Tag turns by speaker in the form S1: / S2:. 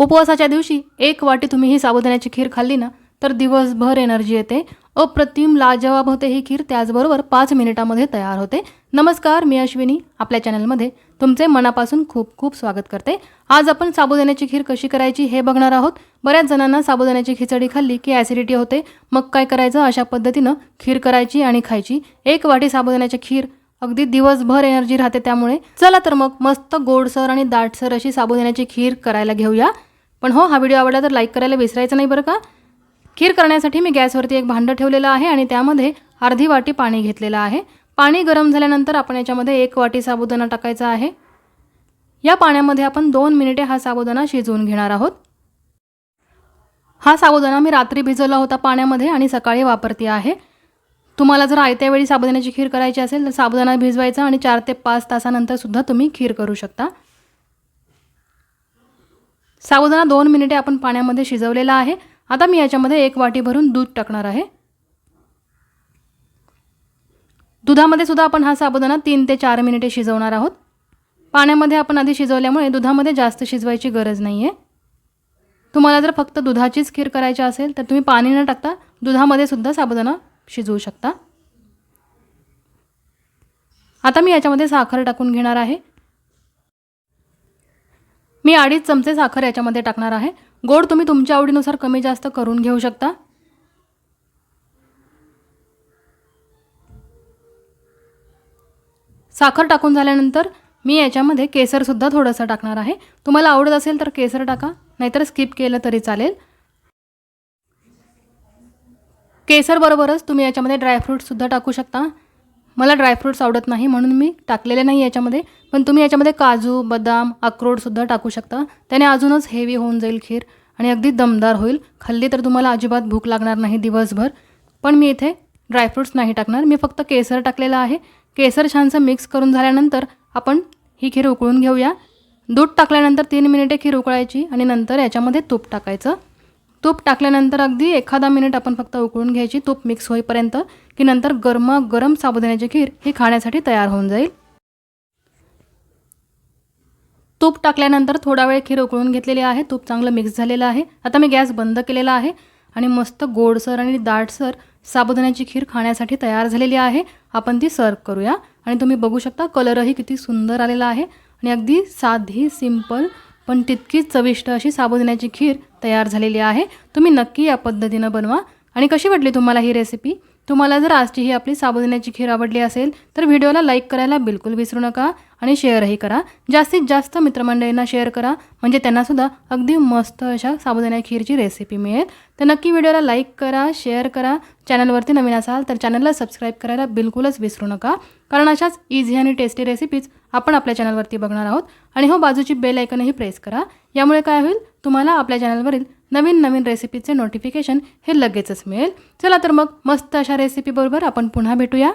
S1: उपवासाच्या दिवशी एक वाटी तुम्ही ही साबुदाण्याची खीर खाल्ली ना तर दिवसभर एनर्जी येते. अप्रतिम लाजवाब होते ही खीर त्याचबरोबर पाच मिनिटामध्ये तयार होते. नमस्कार मी अश्विनी. आपल्या चॅनलमध्ये तुमचे मनापासून खूप खूप स्वागत करते. आज आपण साबुदाण्याची खीर कशी करायची हे बघणार आहोत. बऱ्याच जणांना साबुदाण्याची खिचडी खाल्ली की ॲसिडिटी होते. मग काय करायचं? अशा पद्धतीनं खीर करायची आणि खायची. एक वाटी साबुदाण्याची खीर. अगदी दिवसभर एनर्जी राहते त्यामुळे. चला तर मग मस्त गोडसर आणि दाटसर अशी साबुदाण्याची खीर करायला घेऊया. पण हो हा व्हिडिओ आवडला तर लाईक करायला विसरायचं नाही बरं का? खीर करण्यासाठी मी गॅसवरती एक भांडं ठेवलेलं आहे आणि त्यामध्ये अर्धी वाटी पाणी घेतलेलं आहे. पाणी गरम झाल्यानंतर आपण याच्यामध्ये एक वाटी साबुदाणा टाकायचा आहे. या पाण्यामध्ये आपण दोन मिनिटे हा साबुदाणा शिजवून घेणार आहोत. हा साबुदाणा मी रात्री भिजवला होता पाण्यामध्ये आणि सकाळी वापरते आहे. तुम्हाला जर आयत्या वेळी साबुदाण्याची खीर करायची असेल तर साबुदाणा भिजवायचा आणि चार ते पाच तासानंतर सुद्धा तुम्ही खीर करू शकता. साबुदाणा दोन मिनिटे आपण पाण्यामध्ये शिजवलेला आहे. आता मी याच्यामध्ये एक वाटी भरून दूध टाकणार आहे. दुधामध्ये सुद्धा आपण हा साबुदाणा तीन ते चार मिनिटे शिजवणार आहोत. पाण्यामध्ये आपण आधी शिजवल्यामुळे दुधामध्ये जास्त शिजवायची गरज नाही आहे तुम्हाला जर फक्त दुधाचीच खीर करायची असेल तर तुम्ही पाणी न टाकता दुधामध्ये सुद्धा साबुदाणा शिजवू शकता. आता मी याच्यामध्ये साखर टाकून घेणार आहे. मी अडीच चमचे साखर याच्यामध्ये टाकणार आहे. गोड तुम्ही तुमच्या आवडीनुसार कमी जास्त करून घेऊ शकता. साखर टाकून झाल्यानंतर मी याच्यामध्ये केसरसुद्धा थोडंसं टाकणार आहे. तुम्हाला आवडत असेल तर केसर टाका नाहीतर स्किप केलं तरी चालेल. केसरबरोबरच तुम्ही याच्यामध्ये ड्रायफ्रूटसुद्धा टाकू शकता. मला ड्रायफ्रूट्स आवडत नाही म्हणून मी टाकलेले नाही याच्यामध्ये. पण तुम्ही याच्यामध्ये काजू बदाम अक्रोडसुद्धा टाकू शकता. त्याने अजूनच हेवी होऊन जाईल खीर आणि अगदी दमदार होईल. खाल्ली तर तुम्हाला अजिबात भूक लागणार नाही दिवसभर. पण मी इथे ड्रायफ्रूट्स नाही टाकणार. मी फक्त केसर टाकलेलं आहे. केसर छानसं मिक्स करून झाल्यानंतर आपण ही खीर उकळून घेऊया. दूध टाकल्यानंतर तीन मिनिटे खीर उकळायची आणि नंतर याच्यामध्ये तूप टाकायचं. तूप टाकल्यानंतर अगदी एखादा मिनिट आपण फक्त उकळून घ्यायची. तूप मिक्स होईपर्यंत की नंतर गरमा गरम साबुदाण्याची खीर ही खाण्यासाठी तयार होऊन जाईल. तूप टाकल्यानंतर थोडा वेळ खीर उकळून घेतलेली आहे. तूप चांगलं मिक्स झालेलं आहे. आता मी गॅस बंद केलेला आहे आणि मस्त गोडसर आणि दाटसर साबुदाण्याची खीर खाण्यासाठी तयार झालेली आहे. आपण ती सर्व करूया. आणि तुम्ही बघू शकता कलरही किती सुंदर आलेला आहे. आणि अगदी साधी सिंपल पण तितकीच चविष्ट अशी साबुदाण्याची खीर तयार झालेली आहे. तुम्ही नक्की या पद्धतीनं बनवा. आणि कशी वाटली तुम्हाला ही रेसिपी तुम्हाला जर आजची ही आपली साबुदाण्याची खीर आवडली असेल तर व्हिडिओला लाईक करायला बिलकुल विसरू नका आणि शेअरही करा. जास्तीत जास्त मित्रमंडळींना शेअर करा. म्हणजे त्यांनासुद्धा अगदी मस्त अशा साबुदाणा खीरची रेसिपी मिळेल. तर नक्की व्हिडिओला लाईक करा शेअर करा. चॅनलवरती नवीन असाल तर चॅनलला सबस्क्राईब करायला बिलकुलच विसरू नका. कारण अशाच इझी आणि टेस्टी रेसिपीज आपण आपल्या चॅनलवरती बघणार आहोत. आणि हो बाजूची बेल ऐकनही प्रेस करा. यामुळे काय होईल? तुम्हाला आपल्या चॅनलवरील नवीन नवीन रेसिपीचे नोटिफिकेशन हे लगेचच मिळेल. चला तर मग मस्त अशा रेसिपीबरोबर आपण पुन्हा भेटूया.